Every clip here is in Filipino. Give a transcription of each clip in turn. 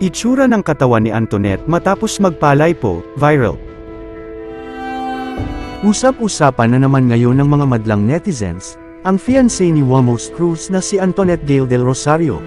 Itsura ng katawan ni Antoinette matapos magpalay po, viral. Usap-usapan na naman ngayon ng mga madlang netizens, ang fiancé ni Wamos Cruz na si Antoinette Gale del Rosario.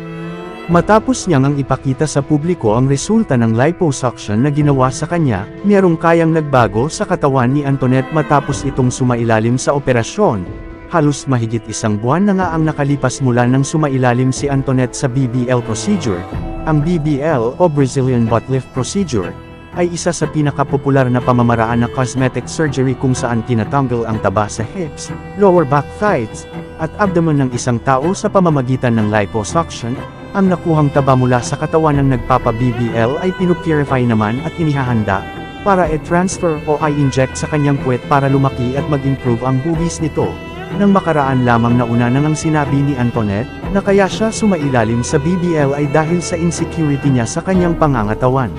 Matapos niyang ang ipakita sa publiko ang resulta ng liposuction na ginawa sa kanya, merong kayang nagbago sa katawan ni Antoinette matapos itong sumailalim sa operasyon. Halos mahigit isang buwan na nga ang nakalipas mula nang sumailalim si Antoinette sa BBL procedure. Ang BBL o Brazilian Butt Lift Procedure ay isa sa pinakapopular na pamamaraan na cosmetic surgery kung saan tinatanggal ang taba sa hips, lower back thighs, at abdomen ng isang tao sa pamamagitan ng liposuction. Ang nakuhang taba mula sa katawan ng nagpapa-BBL ay pinupurify naman at inihahanda para i-transfer o i-inject sa kanyang puwet para lumaki at mag-improve ang boobies nito. Nang makaraan lamang na una nang ang sinabi ni Antoinette, na kaya siya sumailalim sa BBL ay dahil sa insecurity niya sa kanyang pangangatawan.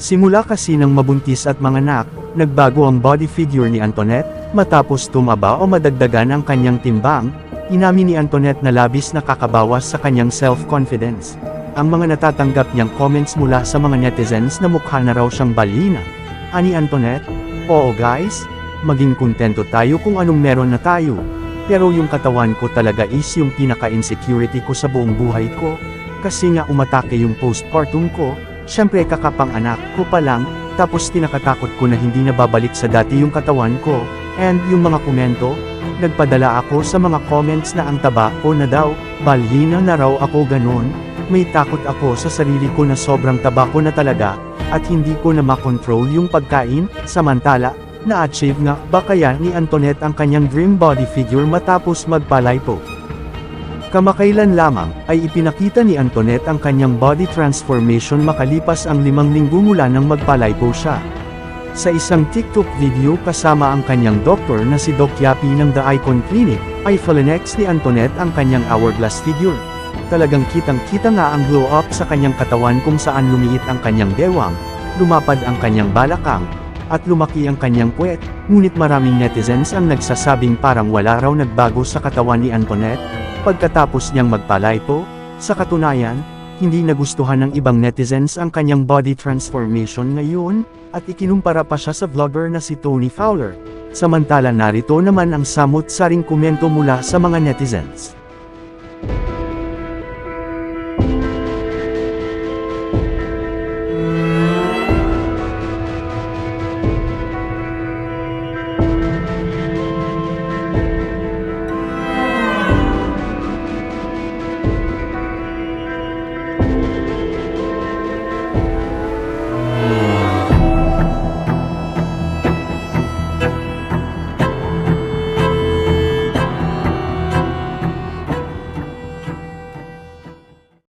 Simula kasi ng mabuntis at manganak, nagbago ang body figure ni Antoinette, matapos tumaba o madagdagan ang kanyang timbang, inamin ni Antoinette na labis na kakabawas sa kanyang self-confidence. Ang mga natatanggap niyang comments mula sa mga netizens na mukha na raw siyang balina. Ani Antoinette, Oo guys, maging kontento tayo kung anong meron na tayo. Pero yung katawan ko talaga is yung pinaka-insecurity ko sa buong buhay ko. Kasi nga umatake yung postpartum ko, syempre kakapang anak ko pa lang, tapos tinakatakot ko na hindi na babalik sa dati yung katawan ko. And yung mga komento, nagpadala ako sa mga comments na ang taba ko na daw, balhina na raw ako ganun. May takot ako sa sarili ko na sobrang taba ko na talaga, at hindi ko na makontrol yung pagkain, samantala, na-achieve nga ba kaya ni Antoinette ang kanyang dream body figure matapos magpalay po. Kamakailan lamang, ay ipinakita ni Antoinette ang kanyang body transformation makalipas ang limang linggo mula nang magpalay po siya. Sa isang TikTok video kasama ang kanyang doktor na si Doc Yapi ng The Icon Clinic, ay flinex ni Antoinette ang kanyang hourglass figure. Talagang kitang-kita nga ang glow up sa kanyang katawan kung saan lumiit ang kanyang bewang, lumapad ang kanyang balakang, at lumaki ang kanyang puwet, ngunit maraming netizens ang nagsasabing parang wala raw nagbago sa katawan ni Antoinette, pagkatapos niyang magpalay po, sa katunayan, hindi nagustuhan ng ibang netizens ang kanyang body transformation ngayon, at ikinumpara pa siya sa vlogger na si Tony Fowler. Samantala narito naman ang samot-saring komento mula sa mga netizens.